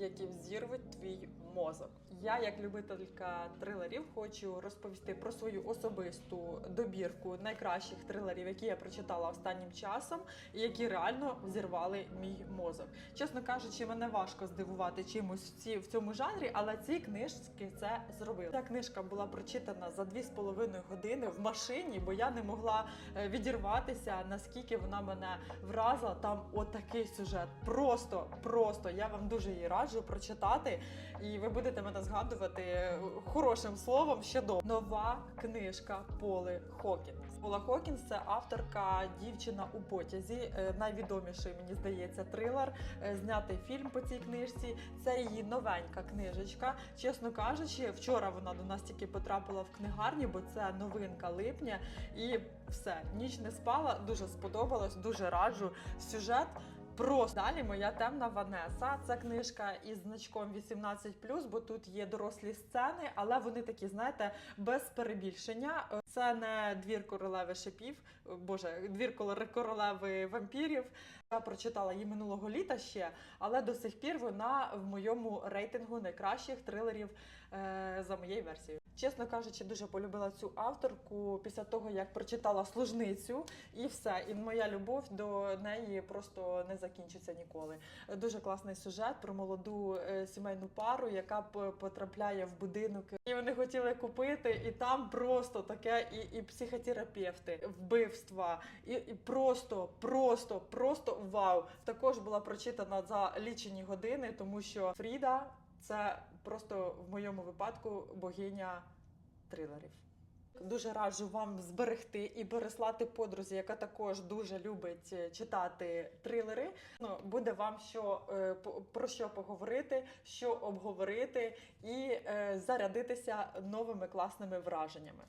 які взірвуть твій мозок. Я, як любителька трилерів, хочу розповісти про свою особисту добірку найкращих трилерів, які я прочитала останнім часом, і які реально взірвали мій мозок. Чесно кажучи, мене важко здивувати чимось в, цьому жанрі, але ці книжки це зробили. Ця книжка була прочитана за 2,5 години в машині, бо я не могла е, відірватися, наскільки вона мене вразила. Там отакий сюжет. Просто, просто я вам дуже її раджу прочитати, і ви будете мене згадувати е, хорошим словом ще до нова книжка Поли Хокінс. Пола Хокінс це авторка Дівчина у потязі. Е, Найвідоміший, мені здається, трилер. Е, Знятий фільм по цій книжці. Це її новенька книжечка. Чесно кажучи, вчора вона до нас тільки потрапила в книгарні, бо це новинка липня. І все, ніч не спала, дуже сподобалось, дуже раджу. Сюжет. Просто далі моя темна Ванеса. Це книжка із значком 18+, бо тут є дорослі сцени, але вони такі, знаєте, без перебільшення. Це не двір королеви шипів, боже, двір королеви вампірів. Я прочитала її минулого літа ще, але до сих пір вона в моєму рейтингу найкращих трилерів е, за моєю версією. Чесно кажучи, дуже полюбила цю авторку після того, як прочитала служницю, і все. І моя любов до неї просто не закінчиться ніколи. Дуже класний сюжет про молоду е, сімейну пару, яка потрапляє в будинок. І вони хотіли купити, і там просто таке, і, і психотерапевти, вбивства, і, і просто, просто, просто вау. Також була прочитана за лічені години, тому що Фріда це просто в моєму випадку богиня трилерів. Дуже раджу вам зберегти і переслати подрузі, яка також дуже любить е, читати трилери. Ну, буде вам що е, про що поговорити, що обговорити і е, зарядитися новими класними враженнями.